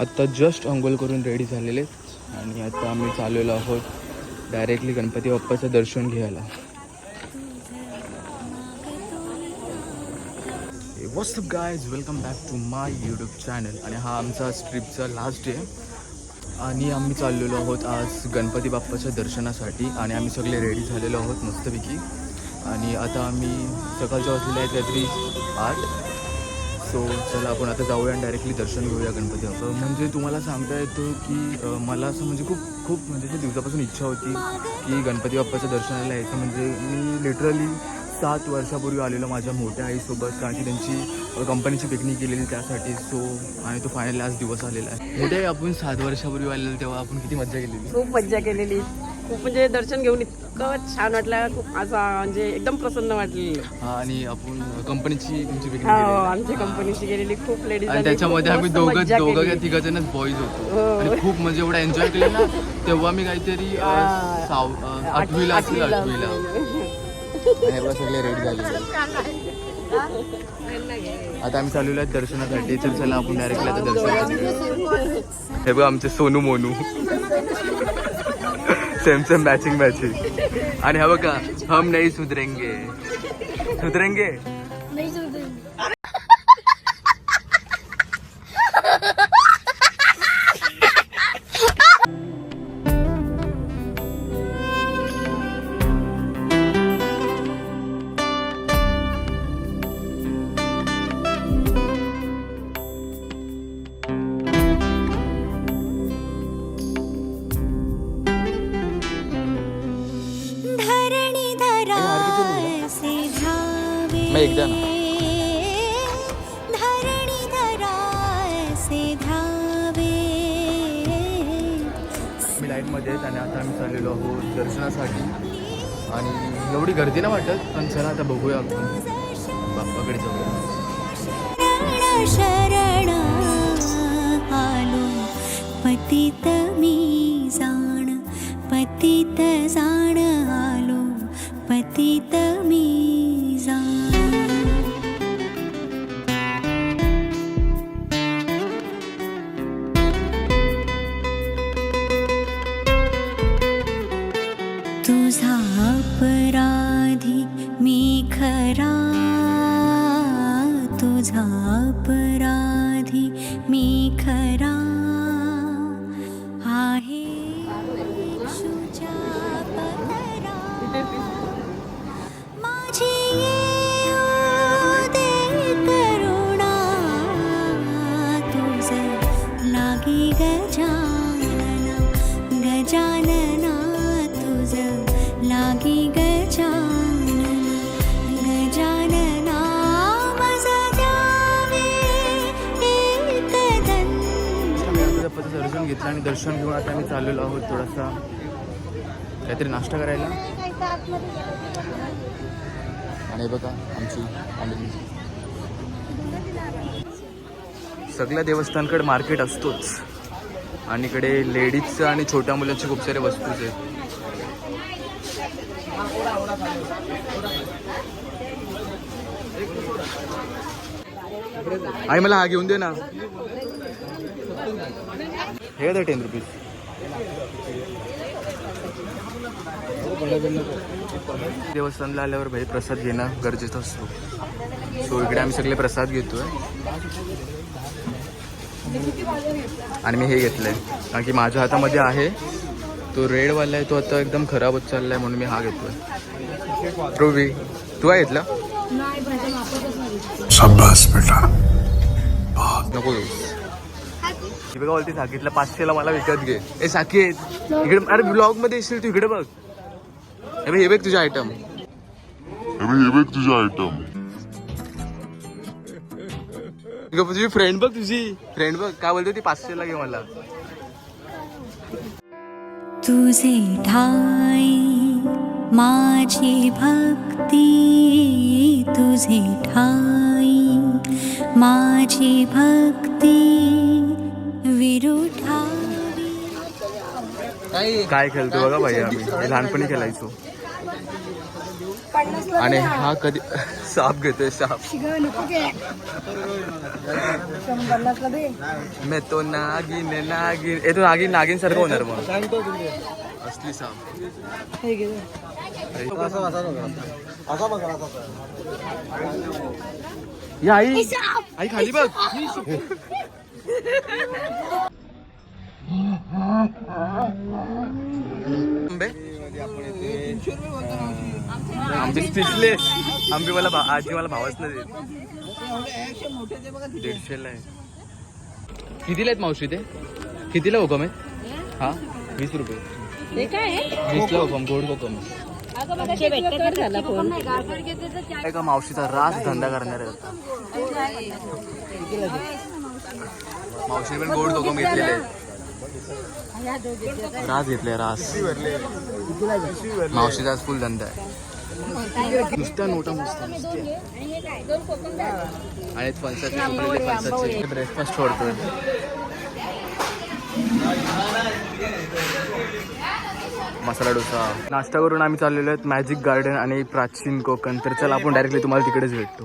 आत्ता जस्ट अंघोळ करून रेडी झालेले आणि आता आम्ही चाललेलो आहोत डायरेक्टली गणपती बाप्पाचं दर्शन घ्यायला. What's up guys welcome back to my YouTube channel आणि हा आमचा ट्रिपचा लास्ट डे आणि आम्ही चाललेलो आहोत आज गणपती बाप्पाच्या दर्शनासाठी. आणि आम्ही सगळे रेडी झालेलो आहोत मस्तपैकी. आणि आता आम्ही सकाळच्या वाजलेल्या आहेत रात्री आठ. सो चला आपण आता जाऊया आणि डायरेक्टली दर्शन घेऊया गणपती बाप्पा. म्हणजे तुम्हाला सांगता येतो की मला असं म्हणजे खूप खूप म्हणजे त्या दिवसापासून इच्छा होती की गणपती बाप्पाच्या दर्शनाला यायचं. म्हणजे मी लिटरली सात वर्षापूर्वी आलेलो माझ्या मोठ्या आईसोबत कारण की त्यांची कंपनीची पिकनिक केलेली त्यासाठी. सो आणि तो फायनल लास्ट दिवस आलेला आहे. मोठे आपण सात वर्षापूर्वी आलेलो तेव्हा आपण किती मज्जा केलेली? खूप मज्जा केलेली. खूप म्हणजे दर्शन घेऊन इतकं छान वाटलं खूप असं म्हणजे एकदम प्रसन्न वाटलेलं. आणि आपण कंपनीची तुमची हो केलेली आमची कंपनीशी गेलेली खूप लेडीज आणि त्याच्यामध्ये आम्ही दोघं दोघं किंवा तिघ जणच बॉईज होतो. हो. आणि खूप म्हणजे एवढा एन्जॉय केलं ना तेव्हा मी काहीतरी साव अ, आठवीला असेल आठवीला आणि एवढं सगळे रेडी झाले. आता आम्ही चाललेलो आहे दर्शनासाठी. तर चला आपण डायरेक्टली आता दर्शनासाठी हे बघ आमचे Sonu Monu. Same same matching matching आणि हा बघा हम नाही सुधरेंगे. सुधरेंगे? एकदा ना. धरणी धरासे धावे. मी लाईनमध्ये आणि आता आम्ही चाललेलो आहोत दर्शनासाठी. आणि एवढी गर्दी नाही वाटत पण चला आता बघूया आपण. बाप्पाकडे जाऊया. शरण शरण आलो पतित मी जाण पतित जाण आलो पतित मी तुझा अपराधी आणि दर्शन घेऊन आता आम्ही चाललेलो आहोत थोडासा काहीतरी नाश्ता करायला. आणि बघा आमची सगळ्या देवस्थानकडे मार्केट असतोच. आणि इकडे लेडीजचं आणि छोट्या मुलांची खूप सारे वस्तूच आहेत. आई मला हा घेऊन दे ना. हे का टेन रुपीज देवस्थानला आल्यावर भाई प्रसाद घेणं गरजेचं असतो. सो इकडे आम्ही सगळे प्रसाद घेतोय. आणि मी हे घेतलंय. कारण की माझ्या हातामध्ये आहे. तो रेडवाला आहे तो आता एकदम खराब होत चाललाय म्हणून मी हा घेतोय. रुबी तू काय घेतला? नको घेऊ बघा बोलते साकीतला पाचशेला मला विकत घे. ए साकीत इकडे अरे ब्लॉगमध्ये येशील तू इकडे बघ. हे बघ, हे बघ तुझे आयटम हे बघ तुझे आयटम तुझी फ्रेंड बघ तुझी. फ्रेंड बघ काय बोलते ती पाचशेला घे मला. तुझे ठाई माझी भक्ती तुझे ठाई माझी भक्ती काय खेळतो बघा भाई आम्ही. हे लहानपणी खेळायचो. आणि हा कधी साप घेतोय साप. मे तो नागिन नागिन. ए तो नागिन नागिन सारखं होणार मग असली साप. या आई. आई खाली बघ. आंबे? आंबे पिचले आंबे मला भा- आजी मला भावच नाही देत. दीडशेला आहे. कितीला आहेत मावशी ते? कितीला हुकम आहे हा? वीस रुपये. वीसला हुकम गोड हुकम. एका मावशीचा रास धंदा करणार आहे. मावशी पण गोड कोकम घेतलेले आहेत. रास घेतले रास. मावशीचा आज फुल धंदा आहे. नुसत्या नोटा मस्त आणि फणसाचे फणसाचे ब्रेकफास्ट सोडतोय. मसाला डोसा. नाश्ता करून आम्ही चाललेलो आहेत मॅजिक गार्डन आणि प्राचीन कोकण. तर चला आपण डायरेक्टली तुम्हाला तिकडेच भेटतो.